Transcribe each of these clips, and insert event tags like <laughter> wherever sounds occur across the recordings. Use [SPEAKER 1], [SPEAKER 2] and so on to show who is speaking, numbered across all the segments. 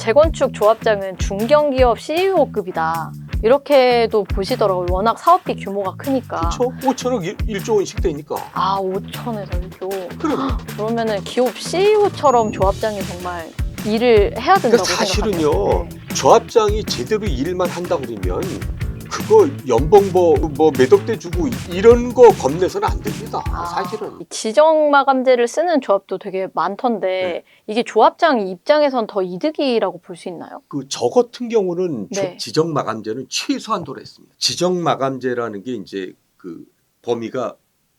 [SPEAKER 1] 재건축 조합장은 중견기업 CEO급이다. 이렇게도 보시더라고요. 워낙 사업비 규모가 크니까.
[SPEAKER 2] 그렇죠. 5천억 1, 조 원씩 되니까.
[SPEAKER 1] 아, 5천에서 1조.
[SPEAKER 2] 그럼
[SPEAKER 1] 그러면은 기업 CEO처럼 조합장이 정말 일을 해야 된다고
[SPEAKER 2] 그러니까 사실은요.
[SPEAKER 1] 생각하네요. 네.
[SPEAKER 2] 조합장이 제대로 일만 한다 그러면 그거 연봉 뭐, 뭐 몇억 대 주고 이런 거 겁내서는 안 됩니다.
[SPEAKER 1] 아,
[SPEAKER 2] 사실은.
[SPEAKER 1] 이 지정 마감제를 쓰는 조합도 되게 많던데
[SPEAKER 2] 네.
[SPEAKER 1] 이게 조합장 입장에선 더 이득이라고 볼 수 있나요?
[SPEAKER 2] 그 저 같은 경우는 조-
[SPEAKER 1] 네.
[SPEAKER 2] 지정 마감제는 최소한도로 했습니다. 지정 마감제라는 게 이제 그 범위가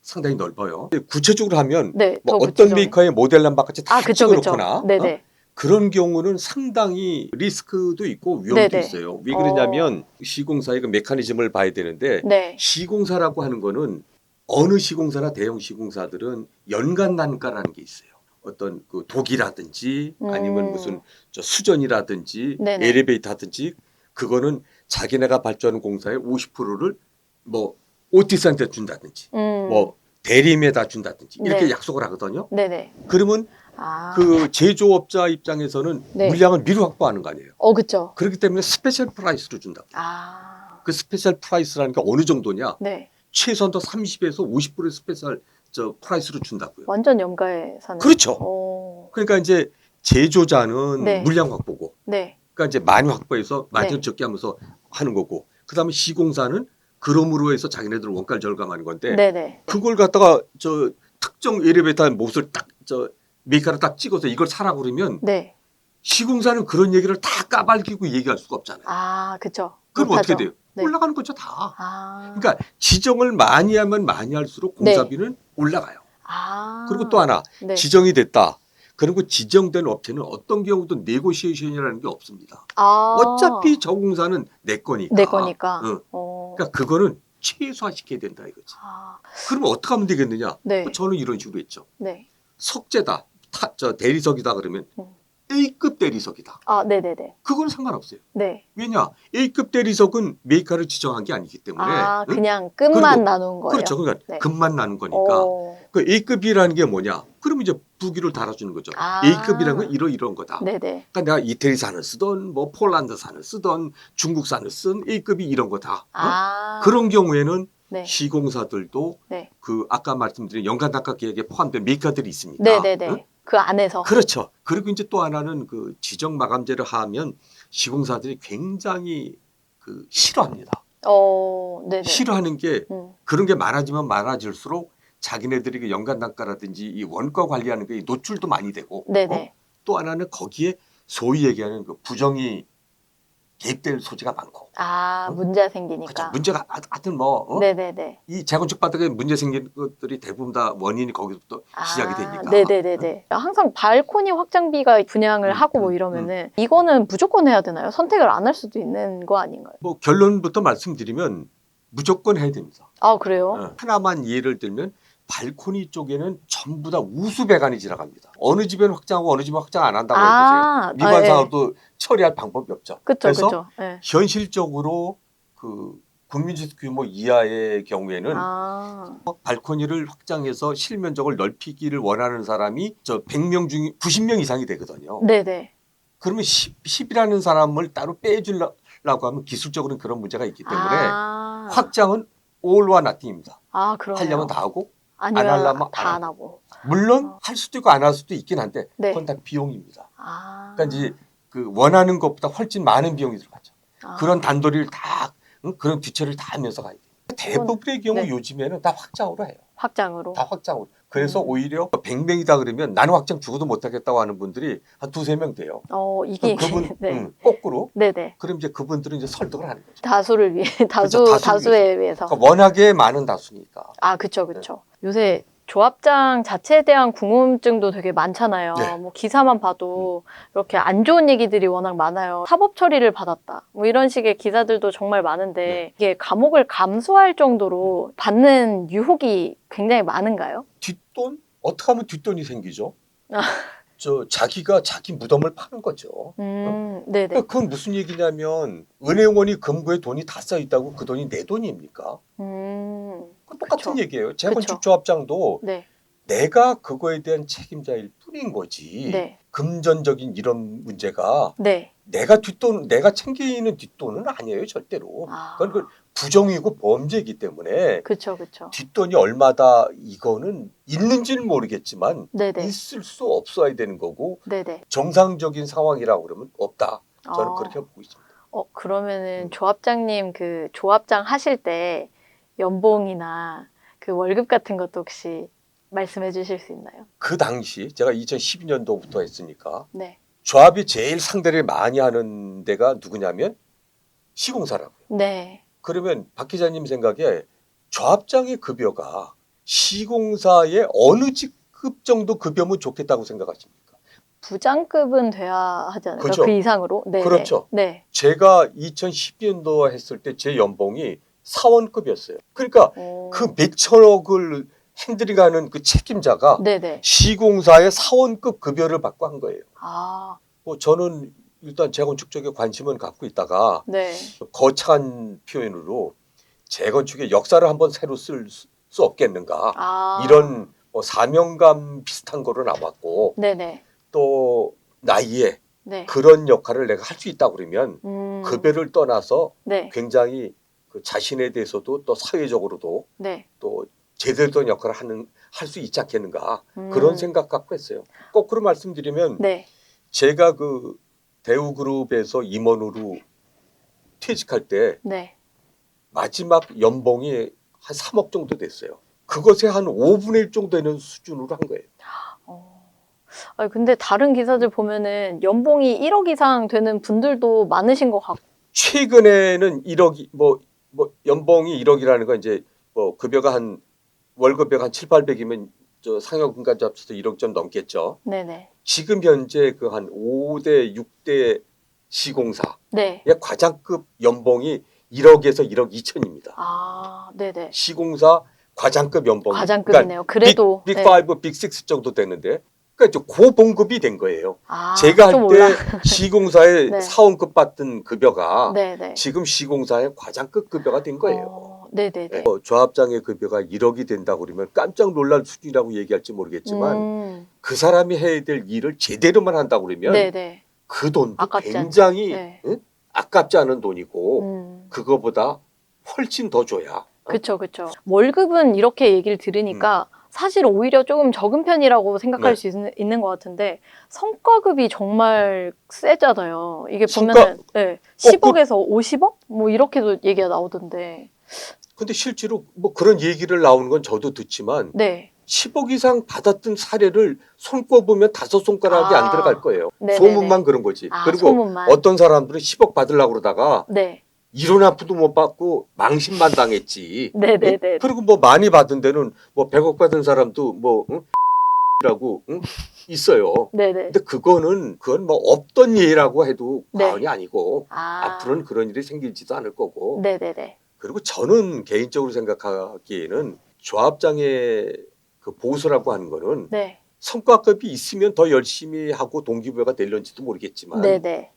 [SPEAKER 2] 상당히 넓어요. 구체적으로 하면
[SPEAKER 1] 네,
[SPEAKER 2] 뭐
[SPEAKER 1] 더
[SPEAKER 2] 어떤
[SPEAKER 1] 구체적으로.
[SPEAKER 2] 메이커의 모델 남바까지 다
[SPEAKER 1] 아, 그쵸, 그쵸.
[SPEAKER 2] 찍어놓거나
[SPEAKER 1] 네네.
[SPEAKER 2] 어? 그런 경우는 상당히 리스크도 있고 위험도
[SPEAKER 1] 네네.
[SPEAKER 2] 있어요. 왜 그러냐면 시공사의 그 메커니즘을 봐야 되는데
[SPEAKER 1] 네.
[SPEAKER 2] 시공사라고 하는 거는 어느 시공사나 대형 시공사들은 연간 단가라는 게 있어요. 어떤 그 독이라든지 아니면
[SPEAKER 1] 음.
[SPEAKER 2] 무슨 저 수전이라든지
[SPEAKER 1] 네네.
[SPEAKER 2] 엘리베이터 하든지 그거는 자기네가 발주하는 공사의 50%를 뭐 오티스한테 준다든지
[SPEAKER 1] 음.
[SPEAKER 2] 뭐 대리임에다 준다든지 이렇게
[SPEAKER 1] 네.
[SPEAKER 2] 약속을 하거든요.
[SPEAKER 1] 네네.
[SPEAKER 2] 그러면
[SPEAKER 1] 아.
[SPEAKER 2] 그 제조업자 입장에서는
[SPEAKER 1] 네.
[SPEAKER 2] 물량을 미리 확보하는 거 아니에요.
[SPEAKER 1] 어, 그쵸.
[SPEAKER 2] 그렇기 때문에 스페셜 프라이스로 준다.
[SPEAKER 1] 아.
[SPEAKER 2] 그 스페셜 프라이스라는 게 어느 정도냐?
[SPEAKER 1] 네.
[SPEAKER 2] 최소한도 30에서 50%의 스페셜 저 프라이스로 준다고요.
[SPEAKER 1] 완전 연가에 사는.
[SPEAKER 2] 그렇죠.
[SPEAKER 1] 어.
[SPEAKER 2] 그러니까 이제 제조자는
[SPEAKER 1] 네.
[SPEAKER 2] 물량 확보고,
[SPEAKER 1] 네.
[SPEAKER 2] 그러니까 이제 많이 확보해서 마진을
[SPEAKER 1] 네.
[SPEAKER 2] 적게 하면서 하는 거고, 그다음에 시공사는 그럼으로 해서 자기네들 원가를 절감하는 건데
[SPEAKER 1] 네네.
[SPEAKER 2] 그걸 갖다가 저 특정 엘리베이터 못을 딱저 메이커를 딱 찍어서 이걸 사라 그러면
[SPEAKER 1] 네.
[SPEAKER 2] 시공사는 그런 얘기를 다 까발기고 얘기할 수가 없잖아요.
[SPEAKER 1] 아, 그쵸.
[SPEAKER 2] 그럼. 어떻게 돼요?
[SPEAKER 1] 네.
[SPEAKER 2] 올라가는 거죠 다.
[SPEAKER 1] 아.
[SPEAKER 2] 그러니까 지정을 많이 하면 많이 할수록
[SPEAKER 1] 네.
[SPEAKER 2] 공사비는 올라가요.
[SPEAKER 1] 아.
[SPEAKER 2] 그리고 또 하나
[SPEAKER 1] 네.
[SPEAKER 2] 지정이 됐다. 그리고 지정된 업체는 어떤 경우도 네고시에이션이라는 게 없습니다.
[SPEAKER 1] 아.
[SPEAKER 2] 어차피 저 공사는 내 거니까.
[SPEAKER 1] 내 거니까.
[SPEAKER 2] 응.
[SPEAKER 1] 어.
[SPEAKER 2] 그러니까 그거는 최소화시켜야 된다 이거지.
[SPEAKER 1] 아.
[SPEAKER 2] 그러면 어떻게 하면 되겠느냐?
[SPEAKER 1] 네.
[SPEAKER 2] 저는 이런 식으로 했죠.
[SPEAKER 1] 네.
[SPEAKER 2] 석재다. 타, 저 대리석이다 그러면
[SPEAKER 1] 음.
[SPEAKER 2] A급 대리석이다.
[SPEAKER 1] 아, 네네네.
[SPEAKER 2] 그건 상관없어요.
[SPEAKER 1] 네.
[SPEAKER 2] 왜냐? A급 대리석은 메이커를 지정한 게 아니기 때문에.
[SPEAKER 1] 아,
[SPEAKER 2] 응?
[SPEAKER 1] 그냥 끝만
[SPEAKER 2] 그리고-
[SPEAKER 1] 나눈 거예요.
[SPEAKER 2] 그렇죠. 그러니까
[SPEAKER 1] 네.
[SPEAKER 2] 금만 나는 거니까.
[SPEAKER 1] 어.
[SPEAKER 2] 그 A급이라는 게 뭐냐? 그럼 이제 부기를 달아주는 거죠.
[SPEAKER 1] 아.
[SPEAKER 2] A급이라는 건 이러 이런 거다.
[SPEAKER 1] 네네.
[SPEAKER 2] 그러니까 내가 이태리산을 쓰던 뭐 폴란드산을 쓰던 중국산을 쓴 A급이 이런 거다. 어?
[SPEAKER 1] 아.
[SPEAKER 2] 그런 경우에는
[SPEAKER 1] 네.
[SPEAKER 2] 시공사들도
[SPEAKER 1] 네.
[SPEAKER 2] 그 아까 말씀드린 연간 단가 계획에 포함된 메이커들이 있습니다.
[SPEAKER 1] 네네네.
[SPEAKER 2] 응?
[SPEAKER 1] 그 안에서.
[SPEAKER 2] 그렇죠. 그리고 이제 또 하나는 그 지정 마감제를 하면 시공사들이 굉장히 그 싫어합니다.
[SPEAKER 1] 어, 네네.
[SPEAKER 2] 싫어하는 게
[SPEAKER 1] 음.
[SPEAKER 2] 그런 게 많아지면 많아질수록 자기네들이 그 연간 단가라든지 이 원가 관리하는 게 노출도 많이 되고
[SPEAKER 1] 네네.
[SPEAKER 2] 어? 또 하나는 거기에 소위 얘기하는 그 부정이 개입될 소지가 많고
[SPEAKER 1] 아,
[SPEAKER 2] 어?
[SPEAKER 1] 문제 생기니까.
[SPEAKER 2] 그렇죠. 문제가 하- 하여튼 뭐 어?
[SPEAKER 1] 네네네.
[SPEAKER 2] 이 재건축 바닥에 문제 생긴 것들이 대부분 다 원인이 거기서부터 시작이 되니까
[SPEAKER 1] 아, 네네네네. 항상 발코니 확장비가 분양을
[SPEAKER 2] 음,
[SPEAKER 1] 하고 뭐
[SPEAKER 2] 음,
[SPEAKER 1] 이러면은 이거는 무조건 해야 되나요? 선택을 안 할 수도 있는 거 아닌가요?
[SPEAKER 2] 뭐 결론부터 말씀드리면 무조건 해야 됩니다.
[SPEAKER 1] 아, 그래요?
[SPEAKER 2] 어, 하나만 예를 들면 발코니 쪽에는 전부 다 우수 배관이 지나갑니다. 어느 집에는 확장하고 어느 집은 확장 안 한다고 해보세요.
[SPEAKER 1] 아,
[SPEAKER 2] 미관
[SPEAKER 1] 아, 예.
[SPEAKER 2] 사업도 처리할 방법이 없죠.
[SPEAKER 1] 그쵸,
[SPEAKER 2] 그래서
[SPEAKER 1] 그쵸. 예.
[SPEAKER 2] 현실적으로 그 국민주택 규모 이하의 경우에는
[SPEAKER 1] 아,
[SPEAKER 2] 발코니를 확장해서 실면적을 넓히기를 원하는 사람이 저 100명 중 90명 이상이 되거든요.
[SPEAKER 1] 네네.
[SPEAKER 2] 그러면 10, 10이라는 사람을 따로 빼주려고 하면 기술적으로는 그런 문제가 있기 때문에
[SPEAKER 1] 아,
[SPEAKER 2] 확장은 all와 nothing입니다.
[SPEAKER 1] 아.
[SPEAKER 2] 하려면 다 하고
[SPEAKER 1] 아니면
[SPEAKER 2] 안 하려면
[SPEAKER 1] 다안안 하고.
[SPEAKER 2] 물론
[SPEAKER 1] 어.
[SPEAKER 2] 할 수도 있고 안 할 수도 있긴 한데
[SPEAKER 1] 네.
[SPEAKER 2] 그건 다 비용입니다.
[SPEAKER 1] 아.
[SPEAKER 2] 그러니까 이제 그 원하는 것보다 훨씬 많은 비용이 들어가죠.
[SPEAKER 1] 아.
[SPEAKER 2] 그런 단도리를 다 응? 그런 뒤처리를 다 하면서 가야 돼요. 대부분의 경우
[SPEAKER 1] 네.
[SPEAKER 2] 요즘에는 다 확장으로 해요.
[SPEAKER 1] 확장으로.
[SPEAKER 2] 다 확장으로. 그래서
[SPEAKER 1] 음.
[SPEAKER 2] 오히려 100명이다 그러면 나는 확장 죽어도 못하겠다고 하는 분들이 한 두세 명 돼요.
[SPEAKER 1] 어, 이게
[SPEAKER 2] 그분 <laughs>
[SPEAKER 1] 네.
[SPEAKER 2] 응, 거꾸로
[SPEAKER 1] 네네.
[SPEAKER 2] 그럼 이제 그분들은 이제 설득을 하는 거죠.
[SPEAKER 1] 다수를 위해 다수
[SPEAKER 2] 그렇죠,
[SPEAKER 1] 다수에 위해서.
[SPEAKER 2] 그러니까 워낙에 많은 다수니까.
[SPEAKER 1] 아, 그쵸, 그쵸. 요새 조합장 자체에 대한 궁금증도 되게 많잖아요.
[SPEAKER 2] 네.
[SPEAKER 1] 뭐 기사만 봐도 이렇게 안 좋은 얘기들이 워낙 많아요. 사법 처리를 받았다. 뭐 이런 식의 기사들도 정말 많은데
[SPEAKER 2] 네.
[SPEAKER 1] 이게 감옥을 감수할 정도로 받는 유혹이 굉장히 많은가요?
[SPEAKER 2] 뒷돈 어떻게 하면 뒷돈이 생기죠?
[SPEAKER 1] 아. <laughs>
[SPEAKER 2] 저 자기가 자기 무덤을 파는 거죠.
[SPEAKER 1] 음, 네네.
[SPEAKER 2] 그러니까 그건 무슨 얘기냐면 은행원이 금고에 돈이 다써 있다고 그 돈이 내 돈입니까?
[SPEAKER 1] 음,
[SPEAKER 2] 똑같은
[SPEAKER 1] 그쵸.
[SPEAKER 2] 얘기예요.
[SPEAKER 1] 그쵸.
[SPEAKER 2] 재건축 조합장도
[SPEAKER 1] 네,
[SPEAKER 2] 내가 그거에 대한 책임자일 뿐인 거지.
[SPEAKER 1] 네.
[SPEAKER 2] 금전적인 이런 문제가
[SPEAKER 1] 네.
[SPEAKER 2] 내가 뒷돈 내가 챙기는 뒷돈은 아니에요 절대로.
[SPEAKER 1] 아.
[SPEAKER 2] 그건 그 부정이고 범죄이기 때문에
[SPEAKER 1] 그쵸, 그쵸.
[SPEAKER 2] 뒷돈이 얼마다 이거는 있는지는 모르겠지만
[SPEAKER 1] 네네.
[SPEAKER 2] 있을 수 없어야 되는 거고
[SPEAKER 1] 네네.
[SPEAKER 2] 정상적인 상황이라고 그러면 없다. 저는
[SPEAKER 1] 아.
[SPEAKER 2] 그렇게 보고 있습니다.
[SPEAKER 1] 어, 그러면은
[SPEAKER 2] 음.
[SPEAKER 1] 조합장님 그 조합장 하실 때 연봉이나 그 월급 같은 것도 혹시 말씀해 주실 수 있나요?
[SPEAKER 2] 그 당시 제가 2012년도부터 했으니까
[SPEAKER 1] 네.
[SPEAKER 2] 조합이 제일 상대를 많이 하는 데가 누구냐면 시공사라고요.
[SPEAKER 1] 네.
[SPEAKER 2] 그러면 박 기자님 생각에 조합장의 급여가 시공사의 어느 직급 정도 급여면 좋겠다고 생각하십니까?
[SPEAKER 1] 부장급은 돼야 하지 않을까?
[SPEAKER 2] 그렇죠.
[SPEAKER 1] 그 이상으로? 네.
[SPEAKER 2] 그렇죠.
[SPEAKER 1] 네.
[SPEAKER 2] 제가 2012년도 했을 때 제 연봉이 사원급이었어요. 그러니까
[SPEAKER 1] 오.
[SPEAKER 2] 그 몇천억을 핸들링하는 그 책임자가
[SPEAKER 1] 네네.
[SPEAKER 2] 시공사의 사원급 급여를 받고 한 거예요.
[SPEAKER 1] 아,
[SPEAKER 2] 뭐 저는 일단 재건축 쪽에 관심은 갖고 있다가
[SPEAKER 1] 네.
[SPEAKER 2] 거창한 표현으로 재건축의 역사를 한번 새로 쓸 수 없겠는가
[SPEAKER 1] 아.
[SPEAKER 2] 이런 뭐 사명감 비슷한 거로 나왔고
[SPEAKER 1] 네네.
[SPEAKER 2] 또 나이에
[SPEAKER 1] 네.
[SPEAKER 2] 그런 역할을 내가 할 수 있다 그러면
[SPEAKER 1] 음.
[SPEAKER 2] 급여를 떠나서
[SPEAKER 1] 네.
[SPEAKER 2] 굉장히 그 자신에 대해서도 또 사회적으로도
[SPEAKER 1] 네.
[SPEAKER 2] 또 제대로 된 역할을 하는 할 수 있지 않겠는가
[SPEAKER 1] 음.
[SPEAKER 2] 그런 생각 갖고 했어요. 거꾸로 말씀드리면
[SPEAKER 1] 네.
[SPEAKER 2] 제가 그 대우그룹에서 임원으로 퇴직할 때
[SPEAKER 1] 네.
[SPEAKER 2] 마지막 연봉이 한 3억 정도 됐어요. 그것의 한 5분의 1 정도 되는 수준으로 한 거예요.
[SPEAKER 1] 어. 아 근데 다른 기사들 보면은 연봉이 1억 이상 되는 분들도 많으신 것 같고.
[SPEAKER 2] 최근에는 1억이 뭐, 뭐 연봉이 1억이라는 건 이제 뭐 급여가 한 월급여가 한 7, 800이면 저 상여금까지 합쳐서 1억 좀 넘겠죠.
[SPEAKER 1] 네네.
[SPEAKER 2] 지금 현재 그 한 5대 6대 시공사의
[SPEAKER 1] 네.
[SPEAKER 2] 과장급 연봉이 1억에서 1억 2천입니다.
[SPEAKER 1] 아, 네네.
[SPEAKER 2] 시공사 과장급 연봉.
[SPEAKER 1] 과장급이네요. 그래도.
[SPEAKER 2] 빅, 빅
[SPEAKER 1] 네.
[SPEAKER 2] 파이브, 빅 식스 정도 되는데 그러니까 이제 고봉급이 된 거예요.
[SPEAKER 1] 아,
[SPEAKER 2] 제가 좀할때 시공사의 <laughs>
[SPEAKER 1] 네.
[SPEAKER 2] 사원급 받던 급여가
[SPEAKER 1] 네네.
[SPEAKER 2] 지금 시공사의 과장급 급여가 된 거예요.
[SPEAKER 1] 어, 네네네.
[SPEAKER 2] 네. 어, 조합장의 급여가 1억이 된다고 그러면 깜짝 놀랄 수준이라고 얘기할지 모르겠지만
[SPEAKER 1] 음,
[SPEAKER 2] 그 사람이 해야 될 일을 제대로만 한다고 그러면
[SPEAKER 1] 네네.
[SPEAKER 2] 그 돈도
[SPEAKER 1] 아깝지.
[SPEAKER 2] 굉장히
[SPEAKER 1] 네.
[SPEAKER 2] 응? 아깝지 않은 돈이고
[SPEAKER 1] 음.
[SPEAKER 2] 그거보다 훨씬 더 줘야
[SPEAKER 1] 그쵸, 그쵸. 월급은 이렇게 얘기를 들으니까 사실 오히려 조금 적은 편이라고 생각할
[SPEAKER 2] 네.
[SPEAKER 1] 수 있는, 있는 것 같은데 성과급이 정말 세잖아요. 이게
[SPEAKER 2] 성과-
[SPEAKER 1] 보면은 네,
[SPEAKER 2] 어,
[SPEAKER 1] 10억에서 50억? 뭐 이렇게도 얘기가 나오던데.
[SPEAKER 2] 근데 실제로 뭐 그런 얘기를 나오는 건 저도 듣지만
[SPEAKER 1] 네.
[SPEAKER 2] 10억 이상 받았던 사례를 손 꼽으면 다섯 손가락이
[SPEAKER 1] 아.
[SPEAKER 2] 안 들어갈 거예요.
[SPEAKER 1] 네네네.
[SPEAKER 2] 소문만 그런 거지.
[SPEAKER 1] 아,
[SPEAKER 2] 그리고
[SPEAKER 1] 소문만.
[SPEAKER 2] 어떤 사람들은 10억 받으려고 그러다가
[SPEAKER 1] 네.
[SPEAKER 2] 이론 아프도 못 받고 망신만 당했지.
[SPEAKER 1] 네네네.
[SPEAKER 2] 응? 그리고 뭐 많이 받은 데는 뭐 100억 받은 사람도 뭐 응? 라고 응? 있어요.
[SPEAKER 1] 네네.
[SPEAKER 2] 근데 그거는 그건 뭐 없던 예라고 해도
[SPEAKER 1] 네.
[SPEAKER 2] 과언이 아니고
[SPEAKER 1] 아.
[SPEAKER 2] 앞으로는 그런 일이 생길지도 않을 거고
[SPEAKER 1] 네네네.
[SPEAKER 2] 그리고 저는 개인적으로 생각하기에는 조합장의 그 보수라고 하는 거는
[SPEAKER 1] 네.
[SPEAKER 2] 성과급이 있으면 더 열심히 하고 동기부여가 될런지도 모르겠지만
[SPEAKER 1] 네네.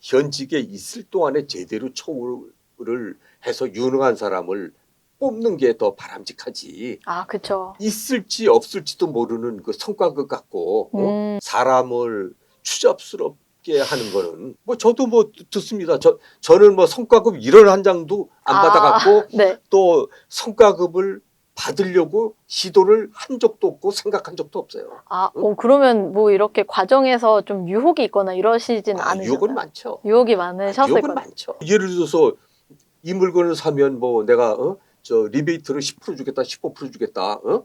[SPEAKER 2] 현직에 있을 동안에 제대로 처우를 해서 유능한 사람을 뽑는 게 더 바람직하지
[SPEAKER 1] 아, 그쵸.
[SPEAKER 2] 있을지 없을지도 모르는 그 성과급 갖고 어?
[SPEAKER 1] 음,
[SPEAKER 2] 사람을 추잡스럽게 하는 거는 뭐 저도 뭐 듣습니다. 저 저는 뭐 성과급 일원 한 장도 안
[SPEAKER 1] 아.
[SPEAKER 2] 받아갖고
[SPEAKER 1] 네.
[SPEAKER 2] 또 성과급을 받으려고 시도를 한 적도 없고 생각한 적도 없어요.
[SPEAKER 1] 아, 어, 그러면 뭐 이렇게 과정에서 좀 유혹이 있거나 이러시진
[SPEAKER 2] 아,
[SPEAKER 1] 않으셨나요?
[SPEAKER 2] 유혹은 많죠.
[SPEAKER 1] 유혹이 많으셨을
[SPEAKER 2] 유혹은
[SPEAKER 1] 거예요.
[SPEAKER 2] 많죠. 예를 들어서 이 물건을 사면 뭐 내가 어? 저 리베이트를 10% 주겠다, 15% 주겠다. 어?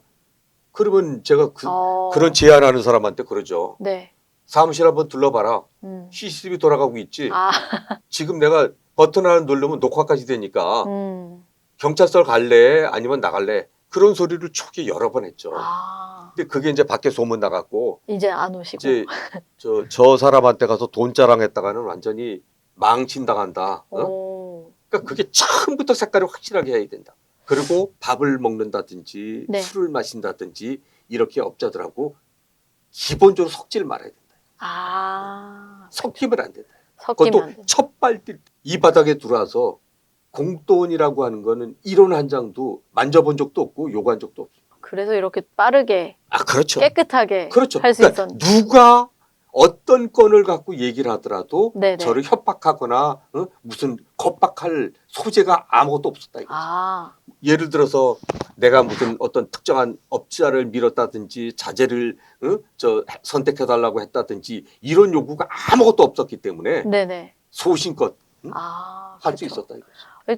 [SPEAKER 2] 그러면 제가 그,
[SPEAKER 1] 어,
[SPEAKER 2] 런 제안하는 사람한테 그러죠.
[SPEAKER 1] 네.
[SPEAKER 2] 사무실 한번 둘러봐라.
[SPEAKER 1] 음.
[SPEAKER 2] CCTV 돌아가고 있지.
[SPEAKER 1] 아, <laughs>
[SPEAKER 2] 지금 내가 버튼 하나 누르면 녹화까지 되니까
[SPEAKER 1] 음.
[SPEAKER 2] 경찰서 갈래 아니면 나갈래 그런 소리를 초기 여러 번 했죠.
[SPEAKER 1] 아,
[SPEAKER 2] 근데 그게 이제 밖에 소문 나갔고
[SPEAKER 1] 이제 안 오시고.
[SPEAKER 2] 이제 저, 저 사람한테 가서 돈 자랑했다가는 완전히 망친당한다. 어?
[SPEAKER 1] 오,
[SPEAKER 2] 그러니까 그게 처음부터 색깔을 확실하게 해야 된다. 그리고 밥을 먹는다든지
[SPEAKER 1] 네.
[SPEAKER 2] 술을 마신다든지 이렇게 업자들하고 기본적으로 섞질 말아야 된다.
[SPEAKER 1] 아,
[SPEAKER 2] 섞이면 안 된다.
[SPEAKER 1] 섞이면 안
[SPEAKER 2] 그것도
[SPEAKER 1] 된다.
[SPEAKER 2] 첫 발뛸 이 바닥에 들어와서 공돈이라고 하는 거는 일원 한 장도 만져본 적도 없고 요구한 적도 없어.
[SPEAKER 1] 그래서 이렇게 빠르게
[SPEAKER 2] 아 그렇죠.
[SPEAKER 1] 깨끗하게
[SPEAKER 2] 그렇죠.
[SPEAKER 1] 할 수
[SPEAKER 2] 그러니까
[SPEAKER 1] 있었는데.
[SPEAKER 2] 누가 어떤 건을 갖고 얘기를 하더라도
[SPEAKER 1] 네네.
[SPEAKER 2] 저를 협박하거나 어? 무슨 겁박할 소재가 아무것도 없었다 이거죠.
[SPEAKER 1] 아,
[SPEAKER 2] 예를 들어서 내가 무슨 어떤 특정한 업자를 밀었다든지 자재를 어? 저 선택해 달라고 했다든지 이런 요구가 아무것도 없었기 때문에
[SPEAKER 1] 네네.
[SPEAKER 2] 소신껏
[SPEAKER 1] 아,
[SPEAKER 2] 할 수
[SPEAKER 1] 그렇죠.
[SPEAKER 2] 있었다 이거죠.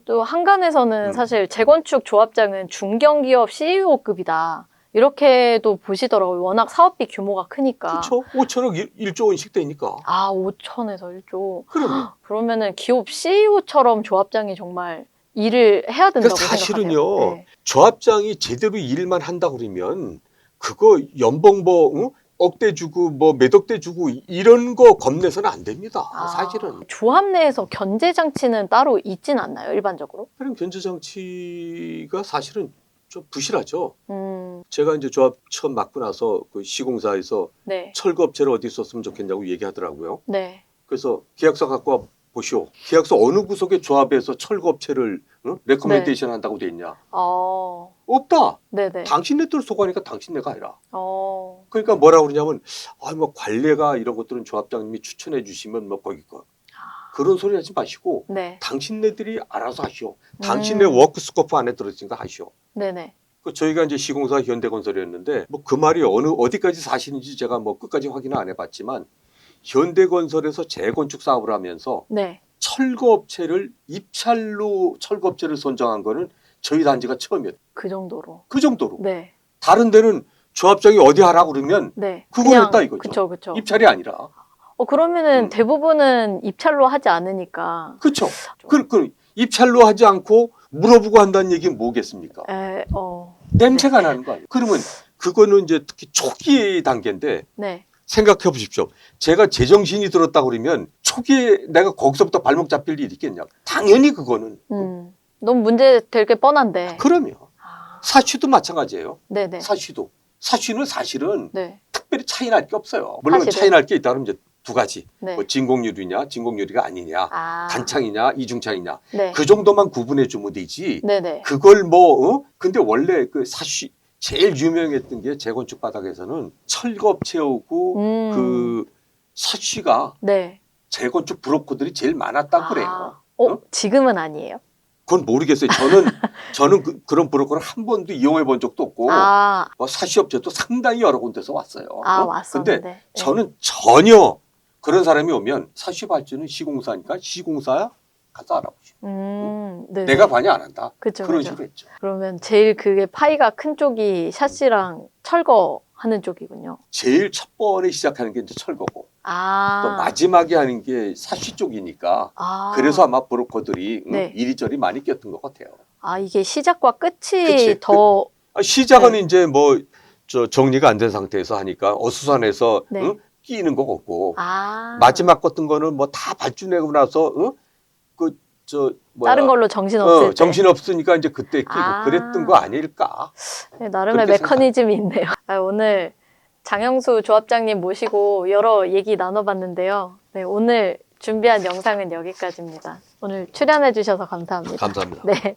[SPEAKER 1] 또 한간에서는
[SPEAKER 2] 음.
[SPEAKER 1] 사실 재건축 조합장은 중견기업 CEO급이다. 이렇게도 보시더라고요. 워낙 사업비 규모가 크니까.
[SPEAKER 2] 그렇죠. 5천억 1, 조 원씩 되니까.
[SPEAKER 1] 아, 5천에서 1조.
[SPEAKER 2] 그러면 <gasps>
[SPEAKER 1] 그러면은 기업 CEO처럼 조합장이 정말 일을 해야 된다고
[SPEAKER 2] 그러니까 사실은요.
[SPEAKER 1] 네.
[SPEAKER 2] 조합장이 제대로 일만 한다 그러면 그거 연봉 뭐 응? 억대 주고 뭐 몇 억대 주고 이런 거 겁내서는 안 됩니다.
[SPEAKER 1] 아,
[SPEAKER 2] 사실은.
[SPEAKER 1] 조합 내에서 견제 장치는 따로 있진 않나요, 일반적으로?
[SPEAKER 2] 그런 견제 장치가 사실은 좀 부실하죠.
[SPEAKER 1] 음,
[SPEAKER 2] 제가 이제 조합 처음 맡고 나서 그 시공사에서
[SPEAKER 1] 네,
[SPEAKER 2] 철거 업체를 어디 썼으면 좋겠냐고 얘기하더라고요.
[SPEAKER 1] 네.
[SPEAKER 2] 그래서 계약서 갖고 와 보시오. 계약서 어느 구석에 조합에서 철거 업체를 응? 레코멘데이션 한다고 돼 있냐?
[SPEAKER 1] 어,
[SPEAKER 2] 없다.
[SPEAKER 1] 네네.
[SPEAKER 2] 당신네들 속하니까 당신네가 아니라.
[SPEAKER 1] 어,
[SPEAKER 2] 그러니까 뭐라 그러냐면 아뭐 관례가 이런 것들은 조합장님이 추천해 주시면 뭐 거기 거 그런 소리 하지 마시고
[SPEAKER 1] 네,
[SPEAKER 2] 당신네들이 알아서 하시오. 당신네
[SPEAKER 1] 음.
[SPEAKER 2] 워크 스코프 안에 들어있으니까 하시오.
[SPEAKER 1] 네네.
[SPEAKER 2] 그 저희가 이제 시공사 현대건설이었는데 뭐 그 말이 어느 어디까지 사실인지 제가 뭐 끝까지 확인은 안 해봤지만 현대건설에서 재건축 사업을 하면서
[SPEAKER 1] 네.
[SPEAKER 2] 철거업체를 입찰로 철거업체를 선정한 거는 저희 단지가 처음이었어요.
[SPEAKER 1] 그 정도로.
[SPEAKER 2] 그 정도로.
[SPEAKER 1] 네,
[SPEAKER 2] 다른 데는 조합장이 어디 하라 그러면
[SPEAKER 1] 네.
[SPEAKER 2] 그걸 했다 이거죠.
[SPEAKER 1] 그쵸, 그쵸.
[SPEAKER 2] 입찰이 아니라.
[SPEAKER 1] 어, 그러면은
[SPEAKER 2] 음.
[SPEAKER 1] 대부분은 입찰로 하지 않으니까.
[SPEAKER 2] 그렇죠. 그, 그 입찰로 하지 않고 물어보고 한다는 얘기는 뭐겠습니까?
[SPEAKER 1] 에, 어,
[SPEAKER 2] 냄새가 나는 거 아니에요. 그러면 그거는 이제 특히 초기 단계인데
[SPEAKER 1] 네.
[SPEAKER 2] 생각해 보십시오. 제가 제정신이 들었다 그러면 초기에 내가 거기서부터 발목 잡힐 일이 있겠냐? 당연히 그거는.
[SPEAKER 1] 음, 너무 문제 될 게 뻔한데.
[SPEAKER 2] 그러면
[SPEAKER 1] 아,
[SPEAKER 2] 사취도 마찬가지예요.
[SPEAKER 1] 네네.
[SPEAKER 2] 사취도. 사취는 사실은
[SPEAKER 1] 네,
[SPEAKER 2] 특별히 차이 날 게 없어요. 물론
[SPEAKER 1] 사실은.
[SPEAKER 2] 차이 날 게 있다면 이제 두 가지.
[SPEAKER 1] 네.
[SPEAKER 2] 뭐 진공유리냐, 진공유리가 아니냐,
[SPEAKER 1] 아,
[SPEAKER 2] 단창이냐, 이중창이냐.
[SPEAKER 1] 네.
[SPEAKER 2] 그 정도만 구분해 주면 되지.
[SPEAKER 1] 네네.
[SPEAKER 2] 그걸 뭐 어? 근데 원래 그 사시 제일 유명했던 게 재건축 바닥에서는 철거업체하고
[SPEAKER 1] 음,
[SPEAKER 2] 그 사시가
[SPEAKER 1] 네.
[SPEAKER 2] 재건축 브로커들이 제일 많았다
[SPEAKER 1] 아,
[SPEAKER 2] 그래요.
[SPEAKER 1] 어,
[SPEAKER 2] 어?
[SPEAKER 1] 지금은 아니에요?
[SPEAKER 2] 그건 모르겠어요. 저는 <laughs> 저는 그, 런 브로커를 한 번도 이용해 본 적도 없고
[SPEAKER 1] 아,
[SPEAKER 2] 뭐 사시업체도 상당히 여러 군데서 왔어요.
[SPEAKER 1] 아,
[SPEAKER 2] 어?
[SPEAKER 1] 왔었는데.
[SPEAKER 2] 근데
[SPEAKER 1] 네.
[SPEAKER 2] 저는 전혀 그런 사람이 오면 사시 발주는 시공사니까 시공사야 가서 알아보시오.
[SPEAKER 1] 음, 네.
[SPEAKER 2] 내가 관여 안 한다.
[SPEAKER 1] 그쵸,
[SPEAKER 2] 그런
[SPEAKER 1] 그쵸.
[SPEAKER 2] 식으로 했죠.
[SPEAKER 1] 그러면 제일 그게 파이가 큰 쪽이 샤시랑 철거 하는 쪽이군요.
[SPEAKER 2] 제일 첫 번에 시작하는 게 이제 철거고
[SPEAKER 1] 아,
[SPEAKER 2] 또 마지막에 하는 게 사시 쪽이니까
[SPEAKER 1] 아,
[SPEAKER 2] 그래서 아마 브로커들이 음,
[SPEAKER 1] 네.
[SPEAKER 2] 이리저리 많이 꼈던 것 같아요.
[SPEAKER 1] 아 이게 시작과 끝이
[SPEAKER 2] 그치.
[SPEAKER 1] 더
[SPEAKER 2] 아, 시작은
[SPEAKER 1] 네.
[SPEAKER 2] 이제 뭐 저 정리가 안 된 상태에서 하니까 어수선해서
[SPEAKER 1] 네.
[SPEAKER 2] 응? 끼는 거 없고
[SPEAKER 1] 아,
[SPEAKER 2] 마지막 같은 거는 뭐 다 발주내고 나서 응? 그저 뭐야
[SPEAKER 1] 다른 걸로 정신 없을
[SPEAKER 2] 어,
[SPEAKER 1] 때
[SPEAKER 2] 정신 없으니까 이제 그때 끼고
[SPEAKER 1] 아.
[SPEAKER 2] 그랬던 거 아닐까?
[SPEAKER 1] 네, 나름의
[SPEAKER 2] 그렇게
[SPEAKER 1] 메커니즘이 있네요. 아, 오늘 장영수 조합장님 모시고 여러 얘기 나눠봤는데요. 네, 오늘 준비한 영상은 여기까지입니다. 오늘 출연해 주셔서 감사합니다.
[SPEAKER 2] 감사합니다.
[SPEAKER 1] 네.